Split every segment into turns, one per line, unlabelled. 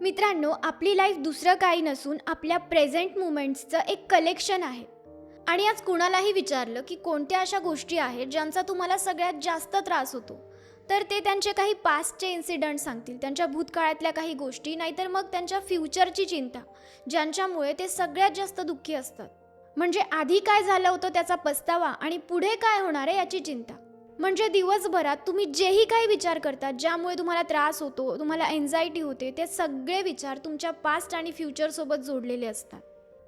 मित्रांनो आपली लाईफ दुसरं काही नसून आपल्या प्रेझेंट मुमेंट्सचं एक कलेक्शन आहे. आणि आज कुणालाही विचारलं की कोणत्या अशा गोष्टी आहेत ज्यांचा तुम्हाला सगळ्यात जास्त त्रास होतो तर ते त्यांचे काही पास्टचे इन्सिडंट सांगतील. त्यांच्या भूतकाळातल्या काही गोष्टी नाहीतर मग त्यांच्या फ्युचरची चिंता ज्यांच्यामुळे ते सगळ्यात जास्त दुःखी असतात. म्हणजे आधी काय झालं होतं त्याचा पस्तावा आणि पुढे काय होणार आहे याची चिंता. म्हणजे दिवसभरात तुम्ही जेही काही विचार करता ज्यामुळे तुम्हाला त्रास होतो तुम्हाला एन्झायटी होते ते सगळे विचार तुमच्या पास्ट आणि फ्युचरसोबत जोडलेले असतात.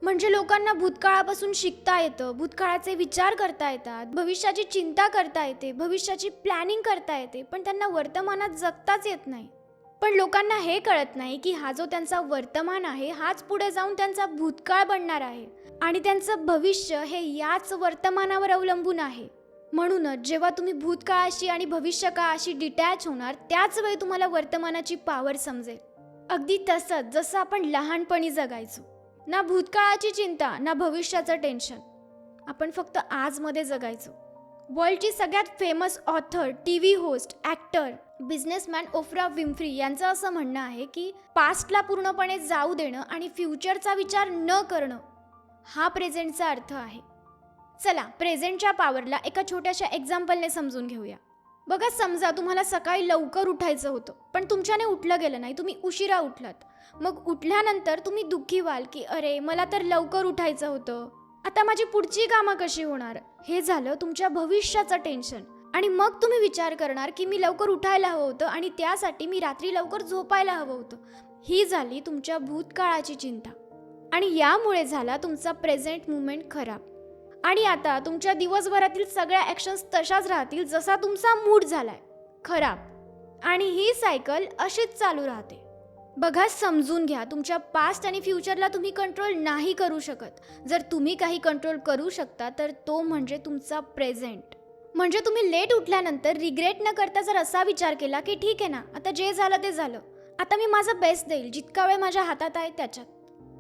म्हणजे लोकांना भूतकाळापासून शिकता येतं भूतकाळाचे विचार करता येतात भविष्याची चिंता करता येते भविष्याची प्लॅनिंग करता येते पण त्यांना वर्तमानात जगताच येत नाही. पण लोकांना हे कळत नाही की हा जो त्यांचा वर्तमान आहे हाच पुढे जाऊन त्यांचा भूतकाळ बनणार आहे. आणि त्यांचं भविष्य हे याच वर्तमानावर अवलंबून आहे. म्हणूनच जेव्हा तुम्ही भूतकाळाशी आणि भविष्यकाळाशी डिटॅच होणार त्याच वेळी तुम्हाला वर्तमानाची पॉवर समजेल. अगदी तसंच जसं आपण लहानपणी जगायचो. ना भूतकाळाची चिंता ना भविष्याचं टेन्शन आपण फक्त आजमध्ये जगायचो. वर्ल्डची सगळ्यात famous author T V host actor businessman Oprah Winfrey यांचं असं म्हणणं आहे की पास्टला पूर्णपणे जाऊ देणं आणि फ्युचरचा विचार न करणं हा प्रेझेंटचा अर्थ आहे. चला प्रेझेंटच्या पावरला एका छोट्याशा एक्झाम्पलने समजून घेऊया. बघा समजा तुम्हाला सकाळी लवकर उठायचं होतं पण तुमच्याने उठलं गेलं नाही तुम्ही उशिरा उठलात. मग उठल्यानंतर तुम्ही दुःखी व्हाल की अरे मला तर लवकर उठायचं होतं. आता माझी पुढची कामं कशी होणार? हे झालं तुमच्या भविष्याचं टेन्शन आणि मग तुम्ही विचार करणार की मी लवकर उठायला हवं होतं आणि त्यासाठी मी रात्री लवकर झोपायला हवं होतं. ही झाली तुमच्या भूतकाळाची चिंता. आणि यामुळे झाला तुमचा प्रेझेंट मुमेंट खराब. आणि आता तुमच्या दिवसभरातील सगळ्या ॲक्शन्स तशाच राहतील जसा तुमचा मूड झालाय. खराब आणि ही सायकल अशीच चालू राहते. बघा समजून घ्या. तुमच्या पास्ट आणि फ्युचरला तुम्ही कंट्रोल नाही करू शकत. जर तुम्ही काही कंट्रोल करू शकता तर तो म्हणजे तुमचा प्रेझेंट म्हणजे तुम्ही लेट उठल्यानंतर रिग्रेट न करता जर असा विचार केला की ठीक आहे ना आता जे झालं ते झालं. आता मी माझं बेस्ट देईल. जितका वेळ माझ्या हातात आहे त्याच्यात.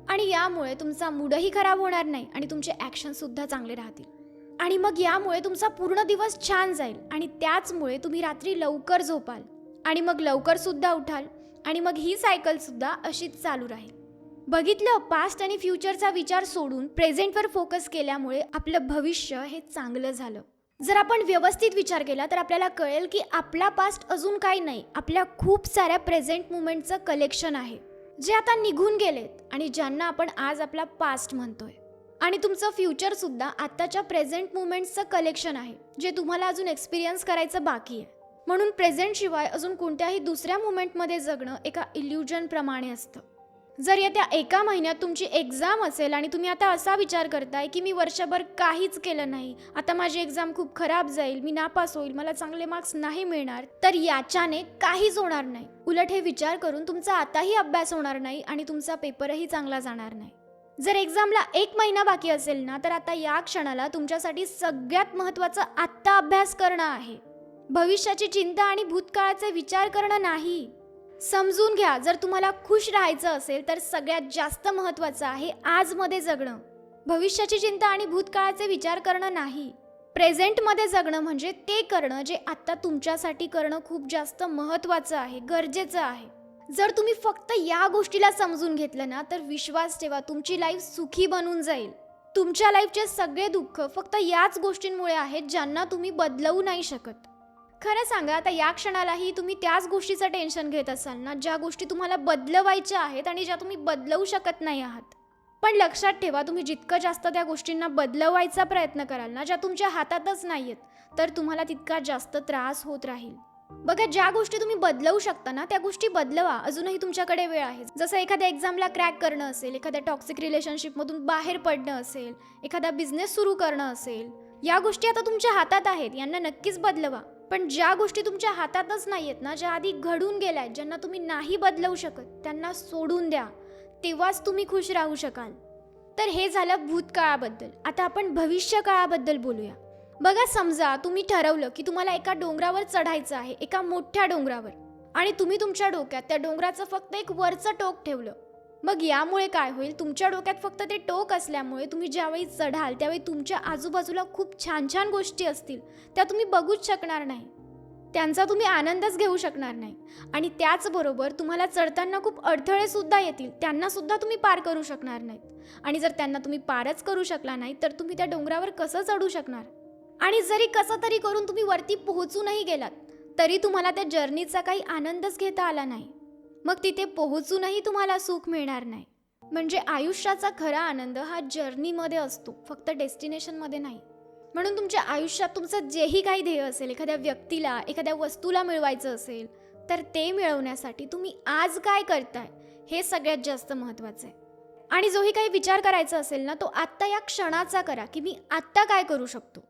आणि यामुळे तुमचा मूडही खराब होणार नाही आणि तुमचे ॲक्शनसुद्धा चांगले राहतील. आणि मग यामुळे तुमचा पूर्ण दिवस छान जाईल आणि त्याचमुळे तुम्ही रात्री लवकर झोपाल. आणि मग लवकरसुद्धा उठाल आणि मग ही सायकलसुद्धा अशीच चालू राहील. बघितलं पास्ट आणि फ्युचरचा विचार सोडून प्रेझेंटवर फोकस केल्यामुळे आपलं भविष्य हे चांगलं झालं. जर आपण व्यवस्थित विचार केला तर आपल्याला कळेल की आपला पास्ट अजून काही नाही. आपल्या खूप साऱ्या प्रेझेंट मुमेंटचं कलेक्शन आहे. जे आता निघून गेलेत आणि ज्यांना आपण आज आपला पास्ट म्हणतोय. आणि तुमचं फ्युचरसुद्धा आत्ताच्या प्रेझेंट मुमेंट्सचं कलेक्शन आहे जे तुम्हाला अजून एक्सपिरियन्स करायचं बाकी आहे. म्हणून प्रेझेंटशिवाय अजून कोणत्याही दुसऱ्या मुमेंटमध्ये जगणं एका इल्युजनप्रमाणे असतं. जर येत्या एका महिन्यात तुमची एक्झाम असेल आणि तुम्ही आता असा विचार करताय की मी वर्षभर काहीच केलं नाही आता माझी एक्झाम खूप खराब जाईल मी नापास होईल मला चांगले मार्क्स नाही मिळणार तर याच्याने काहीच होणार नाही. उलट हे विचार करून तुमचा आताही अभ्यास होणार नाही आणि तुमचा पेपरही चांगला जाणार नाही. जर एक्झामला एक महिना बाकी असेल ना तर आता या क्षणाला तुमच्यासाठी सगळ्यात महत्त्वाचं आत्ता अभ्यास करणं आहे. भविष्याची चिंता आणि भूतकाळाचे विचार करणं नाही. समजून घ्या. जर तुम्हाला खुश राहायचं असेल तर सगळ्यात जास्त महत्त्वाचं आहे आजमध्ये जगणं. भविष्याची चिंता आणि भूतकाळाचे विचार करणं नाही. प्रेझेंटमध्ये जगणं म्हणजे ते करणं जे आत्ता तुमच्यासाठी करणं खूप जास्त महत्त्वाचं आहे गरजेचं आहे. जर तुम्ही फक्त या गोष्टीला समजून घेतलं ना तर विश्वास ठेवा तुमची लाईफ सुखी बनून जाईल. तुमच्या लाईफचे सगळे दुःख फक्त याच गोष्टींमुळे आहेत ज्यांना तुम्ही बदलवू नाही शकत. खरं सांगा आता या क्षणालाही तुम्ही त्याच गोष्टीचं टेन्शन घेत असाल ना ज्या गोष्टी तुम्हाला बदलवायच्या आहेत आणि ज्या तुम्ही बदलवू शकत नाही आहात? पण लक्षात ठेवा तुम्ही जितकं जास्त त्या गोष्टींना बदलवायचा प्रयत्न कराल ना ज्या तुमच्या हातातच नाही आहेत तर तुम्हाला तितका जास्त त्रास होत राहील. बघा ज्या गोष्टी तुम्ही बदलवू शकता ना त्या गोष्टी बदलवा. अजूनही तुमच्याकडे वेळ आहे. जसं एखाद्या एक्झामला क्रॅक करणं असेल एखाद्या टॉक्सिक रिलेशनशिपमधून बाहेर पडणं असेल एखादा बिझनेस सुरू करणं असेल या गोष्टी आता तुमच्या हातात आहेत यांना नक्कीच बदलवा. पण ज्या गोष्टी तुमच्या हातातच नाही आहेत ना ज्या आधी घडून गेल्या आहेत ज्यांना तुम्ही नाही बदलवू शकत त्यांना सोडून द्या. तेव्हाच तुम्ही खुश राहू शकाल. तर हे झालं भूतकाळाबद्दल. आता आपण भविष्य काळाबद्दल बोलूया. बघा समजा तुम्ही ठरवलं की तुम्हाला एका डोंगरावर चढायचं आहे एका मोठ्या डोंगरावर. आणि तुम्ही तुमच्या डोक्यात त्या डोंगराचं फक्त एक वरचं टोक ठेवलं. मग यामुळे काय होईल? तुमच्या डोक्यात फक्त ते टोक असल्यामुळे तुम्ही ज्यावेळी चढाल त्यावेळी तुमच्या आजूबाजूला खूप छान छान गोष्टी असतील. त्या तुम्ही बघूच शकणार नाही. त्यांचा तुम्ही आनंदच घेऊ शकणार नाही. आणि त्याचबरोबर तुम्हाला चढताना खूप अडथळेसुद्धा येतील. त्यांनासुद्धा तुम्ही पार करू शकणार नाहीत. आणि जर त्यांना तुम्ही पारच करू शकला नाही तर तुम्ही त्या डोंगरावर कसं चढू शकणार? आणि जरी कसं तरी करून तुम्ही वरती पोहोचूनही गेलात तरी तुम्हाला त्या जर्नीचा काही आनंदच घेता आला नाही. मग तिथे पोहोचूनही तुम्हाला सुख मिळणार नाही. म्हणजे आयुष्याचा खरा आनंद हा जर्नीमध्ये असतो फक्त डेस्टिनेशनमध्ये नाही. म्हणून तुमच्या आयुष्यात तुमचं जेही काही ध्येय असेल एखाद्या व्यक्तीला एखाद्या वस्तूला मिळवायचं असेल तर ते मिळवण्यासाठी तुम्ही आज काय करताय हे सगळ्यात जास्त महत्त्वाचं आहे. आणि जोही काही विचार करायचा असेल ना तो आत्ता या क्षणाचा करा की मी आत्ता काय करू शकतो?